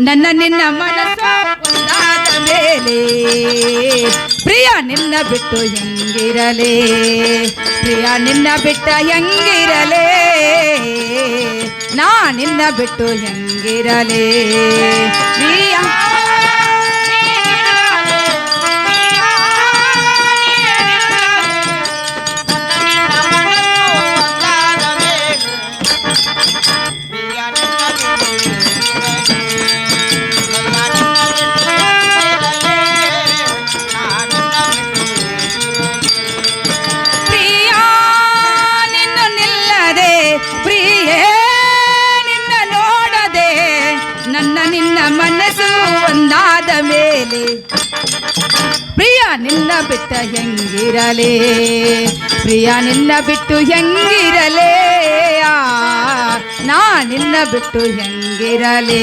ನನ್ನ ನಿನ್ನ ಮನಸ್ಸು ಒಂದಾದ ಮೇಲೆ. ಪ್ರಿಯ, ನಿನ್ನ ಬಿಟ್ಟು ಹೆಂಗಿರಲೇ? ಪ್ರಿಯ, ನಿನ್ನ ಬಿಟ್ಟ ಹೆಂಗಿರಲೇ? ನಾ ನಿನ್ನ ಬಿಟ್ಟು ಹೆಂಗಿರಲೇ? ಪ್ರಿಯ ಪ್ರಿಯ ನಿನ್ನ ಬಿಟ್ಟ ಹೆಂಗಿರಲೇ? ಪ್ರಿಯ ನಿನ್ನ ಬಿಟ್ಟು ಹೆಂಗಿರಲೇ? ನಾ ನಿನ್ನ ಬಿಟ್ಟು ಹೆಂಗಿರಲೇ?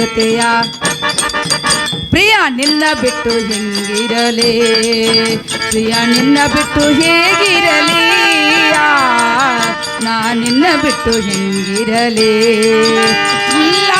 ಜೊತೆಯ ಪ್ರಿಯ ನಿನ್ನ ಬಿಟ್ಟು ಹೆಂಗಿರಲೇ? ಪ್ರಿಯ ನಿನ್ನ ಬಿಟ್ಟು ಹೇಗಿರಲಿ? ನಾ ನಿನ್ನ ಬಿಟ್ಟು ಹೆಂಗಿರಲೇ? ಇಲ್ಲ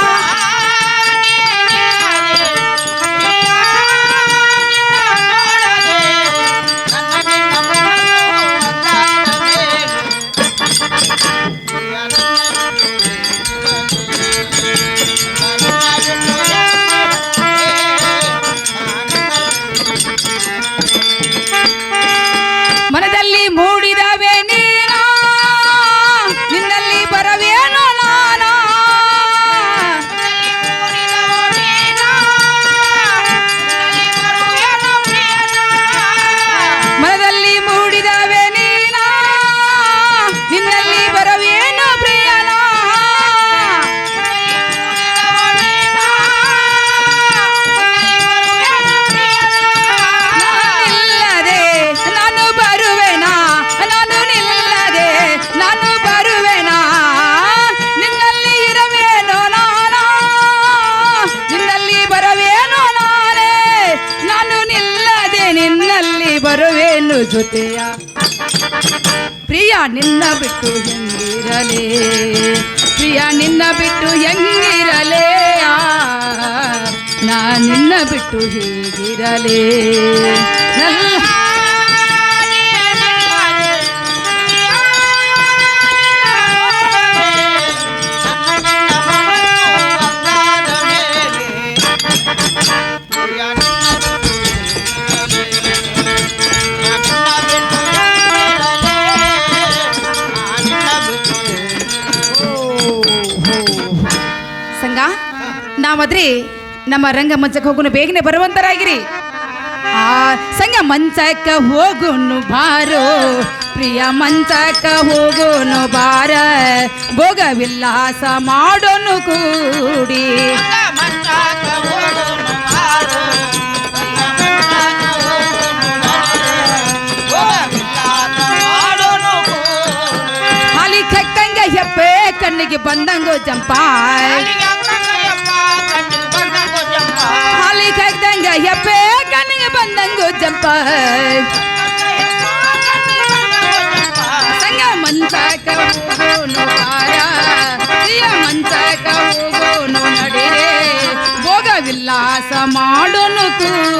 ಜೊತೆಯ ಪ್ರಿಯ ನಿನ್ನ ಬಿಟ್ಟು ಹೆಂಗಿರಲೇ? ಪ್ರಿಯ ನಿನ್ನ ಬಿಟ್ಟು ಹೆಂಗಿರಲೇ? ನಾ ನಿನ್ನ ಬಿಟ್ಟು ಹೇಗಿರಲೇ? ನಾವದ್ರಿ ನಮ್ಮ ರಂಗ ಮಂಚಕ್ಕೆ ಹೋಗುನು ಬೇಗನೆ ಬರುವಂತರಾಗಿರಿ. ಆ ಸಂಘ ಮಂಚಕ್ಕ ಹೋಗುನು ಬಾರೋ, ಪ್ರಿಯ ಮಂಚಕ್ಕ ಹೋಗುನು ಬಾರ, ಭೋಗ ವಿಲಾಸ ಮಾಡೋನು ಕೂಡಿ. ಹಾಲಿ ಕೆಟ್ಟಂಗ ಹೆಪ್ಪೆ ಕಣ್ಣಿಗೆ ಬಂದಂಗೋ ಜಂಪಾಯ್. ಕೆಟ್ಟಂಗ ಹೆಪ್ಪೆ ಕಣ್ಣಿಗೆ ಬಂದಂಗೋ ಜಂಪಾಯ್ ಸಂಗ ಮಂಚಕ ಹೋಗೋನು ಬಾರ ಪ್ರಿಯ ಮಂಚಕ ಹೋಗೋನು ನಡಿರೆ ಭೋಗ ವಿಲಾಸ ಮಾಡೋನು ಕೂಡಿ